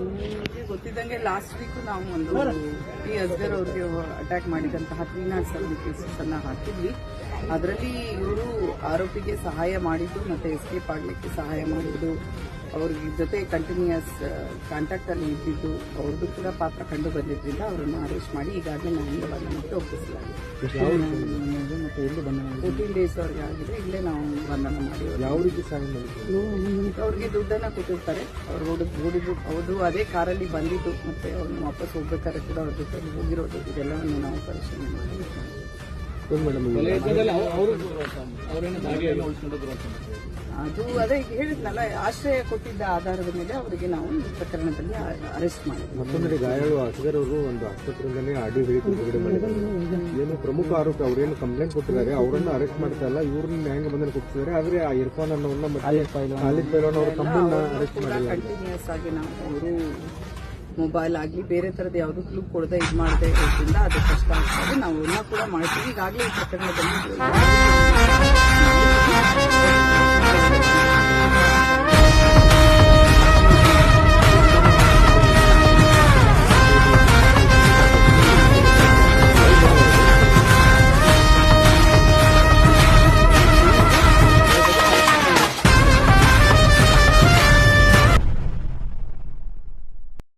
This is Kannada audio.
ನಿಮಗೆ ಗೊತ್ತಿದ್ದಂಗೆ ಲಾಸ್ಟ್ ವೀಕ್ ನಾವು ಒಂದು ಈ ಅಸ್ಗರ್ ಅವ್ರಿಗೆ ಅಟ್ಯಾಕ್ ಮಾಡಿದಂತಹ ತ್ರೀ ನಾಟ್ ಸೆವೆನ್ ಕೇಸಸ್ ಅನ್ನ ಹಾಕಿದ್ವಿ. ಅದರಲ್ಲಿ ಇವರು ಆರೋಪಿಗೆ ಸಹಾಯ ಮಾಡಿದ್ದು ಮತ್ತೆ ಎಸ್ಕೇಪ್ ಆಗಲಿಕ್ಕೆ ಸಹಾಯ ಮಾಡಿದ್ದು. ಅವ್ರ ಜೊತೆ ಕಂಟಿನ್ಯೂಸ್ ಕಾಂಟ್ಯಾಕ್ಟಲ್ಲಿ ಇದ್ದಿದ್ದು ಅವ್ರದ್ದು ಕೂಡ ಪಾತ್ರ ಕಂಡು ಬಂದಿದ್ದರಿಂದ ಅವರನ್ನು ಅರೆಸ್ಟ್ ಮಾಡಿ ಈಗಾಗಲೇ ನಾನು ಬಂಧನಕ್ಕೆ ಒಪ್ಪಿಸಲಾಗಿದೆ. ಮತ್ತೆ ಬಂದ ಫೋರ್ಟೀನ್ ಡೇಸ್ ಅವ್ರಿಗೆ ಆಗಿದೆ ಇಲ್ಲೇ ನಾವು ಬಂಧನ ಮಾಡಿ ಯಾವ ರೀತಿ ಅವ್ರಿಗೆ ದುಡ್ಡನ್ನ ಕೊಟ್ಟಿರ್ತಾರೆ. ಅವ್ರು ಹುಡುಗ ಓಡಿದ್ರು ಅವರು ಅದೇ ಕಾರಲ್ಲಿ ಬಂದಿದ್ದು ಮತ್ತೆ ಅವ್ರನ್ನ ವಾಪಸ್ ಹೋಗ್ಬೇಕಾದ್ರೆ ಕೂಡ ಅವ್ರ ಜೊತೆ ಹೋಗಿರೋದು ಇದೆಲ್ಲವನ್ನು ನಾವು ಪರಿಶೀಲನೆ ಮಾಡಿ. ಅದು ಅದೇ ಹೇಳಿದ್ನಲ್ಲ ಆಶ್ರಯ ಕೊಟ್ಟಿದ್ದ ಆಧಾರದ ಮೇಲೆ ಅವರಿಗೆ ನಾವು ಈ ಪ್ರಕರಣದಲ್ಲಿ ಅರೆಸ್ಟ್ ಮಾಡಿದ್ವಿ. ಮತ್ತೊಂದೆಡೆ ಗಾಯಾಳು ಅಸ್ಗರ್ ಅವರು ಒಂದು ಆಸ್ಪತ್ರೆಯಿಂದಲೇ ಆಡಿ ಹೇಳಿಕೆ ಬಿಡುಗಡೆ ಮಾಡಿದ್ದಾರೆ. ಏನು ಪ್ರಮುಖ ಆರೋಪಿ ಅವರೇನು ಕಂಪ್ಲೇಂಟ್ ಕೊಟ್ಟಿದ್ದಾರೆ? ಅವರನ್ನು ಅರೆಸ್ಟ್ ಮಾಡ್ತಾ ಇಲ್ಲ. ಇವ್ರನ್ನ ನ್ಯಾಯಾಂಗ ಬಂಧನ ಕೊಟ್ಟಿದ್ದಾರೆ ಆದ್ರೆ ಆ ಇರ್ಫಾನ್ ಅನ್ನೋನ್ನ ಮತ್ತೆ ಖಾಲಿದ್ ಪೈಲ್ವಾನ್. ಅವರ ತಮ್ಮನ್ನ ಅರೆಸ್ಟ್ ಮಾಡಿಲ್ಲ ಕಂಟಿನ್ಯೂಸ್ ಆಗಿ ನಾವು ಅವರು ಮೊಬೈಲ್ ಆಗಲಿ, ಬೇರೆ ಥರದ ಯಾವುದು ಕ್ಲೂ ಕೊಡದೆ ಇದು ಮಾಡದೆ ಇರೋದ್ರಿಂದ ಅದು ಕಷ್ಟ ಆಗ್ತದೆ. ನಾವು ಎಲ್ಲ ಕೂಡ ಮಾಡ್ತೀವಿ. ಈಗಾಗಲೇ ಈ ಪ್ರಕರಣದಲ್ಲಿ